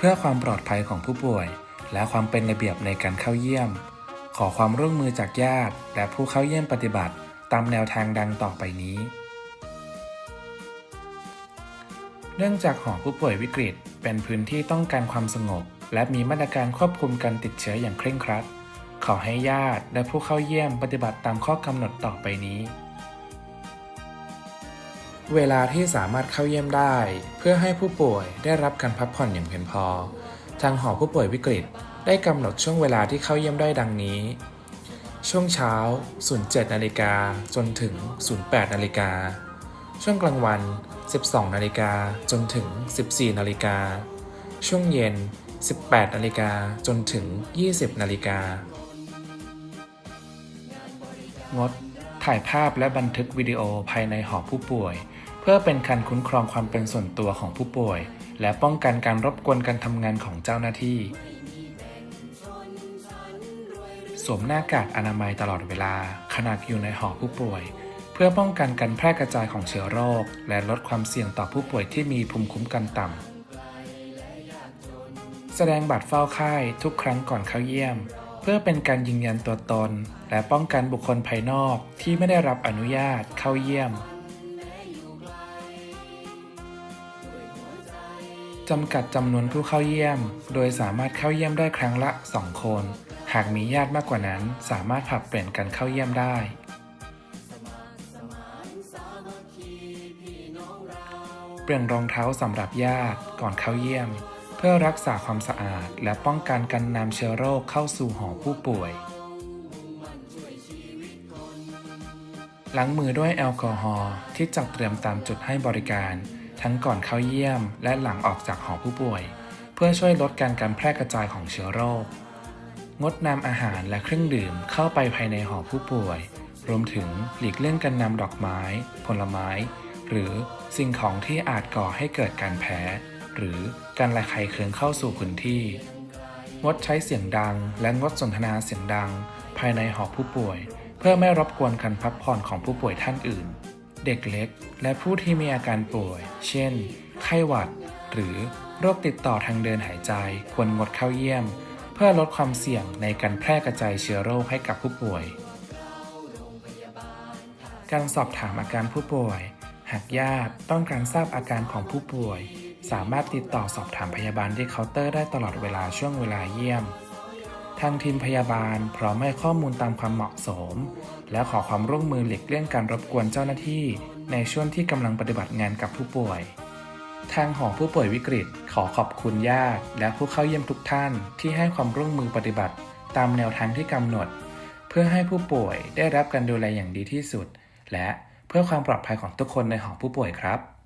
เพื่อความปลอดภัยของผู้ป่วย และความเป็นระเบียบในการเข้าเยี่ยม ขอความร่วมมือจากญาติ และผู้เข้าเยี่ยมปฏิบัติ ตามแนวทางดังต่อไปนี้ เนื่องจากหอผู้ป่วยวิกฤต เป็นพื้นที่ต้องการความสงบ และมีมาตรการควบคุมการติดเชื้ออย่างเคร่งครัด ขอให้ญาติและผู้เข้าเยี่ยมปฏิบัติตามข้อกำหนดต่อไปนี้ เวลาที่สามารถเข้าเยี่ยมได้ เพื่อให้ผู้ป่วยได้รับการพักผ่อนอย่างเพียงพอ ทางหอผู้ป่วยวิกฤต ได้กำหนดช่วงเวลาที่เข้าเยี่ยมได้ดังนี้ ช่วงเช้า 07นาฬิกาจนถึง 08นาฬิกาช่วงกลางวัน 12นาฬิกาจนถึง 14นาฬิกาช่วงเย็น 18นาฬิกาจนถึง 20นาฬิกางดถ่ายภาพและบันทึกวิดีโอภายในหอผู้ป่วย เพื่อเป็นการคุ้มครองความเป็นส่วนตัวของผู้ป่วย และป้องกันการรบกวนการทำงานของเจ้าหน้าที่ สวมหน้ากากอนามัยตลอดเวลา ขณะอยู่ในหอผู้ป่วย เพื่อป้องกันการแพร่กระจายของเชื้อโรค และลดความเสี่ยงต่อผู้ป่วยที่มีภูมิคุ้มกันต่ำ แสดงบัตรเฝ้าไข้ทุกครั้งก่อนเข้าเยี่ยม เพื่อเป็นการยืนยันตัวตน และป้องกันบุคคลภายนอกที่ไม่ได้รับอนุญาตเข้าเยี่ยม จำกัดจำนวนผู้เข้าเยี่ยม โดยสามารถเข้าเยี่ยมได้ครั้งละ 2 คน หากมีญาติมากกว่านั้น สามารถผลัดเปลี่ยนกันเข้าเยี่ยมได้ เปลี่ยนรองเท้าสำหรับญาติก่อนเข้าเยี่ยม เพื่อรักษาความสะอาด และป้องกันการนำเชื้อโรคเข้าสู่หอผู้ป่วย ล้างมือด้วยแอลกอฮอล์ที่จัดเตรียมตามจุดให้บริการ ทั้งก่อนเข้าเยี่ยม และหลังออกจากหอผู้ป่วย เพื่อช่วยลดการการแพร่กระจายของเชื้อโรค งดนำอาหารและเครื่องดื่มเข้าไปภายในหอผู้ป่วย รวมถึงหลีกเลี่ยงการนำดอกไม้ ผลไม้ หรือสิ่งของที่อาจก่อให้เกิดการแพ้ หรือการระคายเคืองเข้าสู่พื้นที่ งดใช้เสียงดัง และงดสนทนาเสียงดัง ภายในหอผู้ป่วย เพื่อไม่รบกวนการพักผ่อนของผู้ป่วยท่านอื่น เด็กเล็ก และผู้ที่มีอาการป่วย เช่น ไข้หวัด หรือโรคติดต่อทางเดินหายใจ ควรงดเข้าเยี่ยม เพื่อลดความเสี่ยงในการแพร่กระจายเชื้อโรคให้กับผู้ป่วย การสอบถามอาการผู้ป่วย หากญาติต้องการทราบอาการของผู้ป่วย สามารถติดต่อสอบถามพยาบาลที่เคาน์เตอร์ได้ตลอดเวลาช่วงเวลาเยี่ยม ทางทีมพยาบาลพร้อมให้ข้อมูลตามความเหมาะสม และขอความร่วมมือหลีกเลี่ยงการรบกวนเจ้าหน้าที่ ในช่วงที่กำลังปฏิบัติงานกับผู้ป่วย ทางหอผู้ป่วยวิกฤตขอขอบคุณญาติ และผู้เข้าเยี่ยมทุกท่านที่ให้ความร่วมมือปฏิบัติ ตามแนวทางที่กำหนด เพื่อให้ผู้ป่วยได้รับการดูแลอย่างดีที่สุด และเพื่อความปลอดภัยของทุกคนในหอผู้ป่วยครับ